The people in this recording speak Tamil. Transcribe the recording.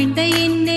வாழ்ந்த என்னை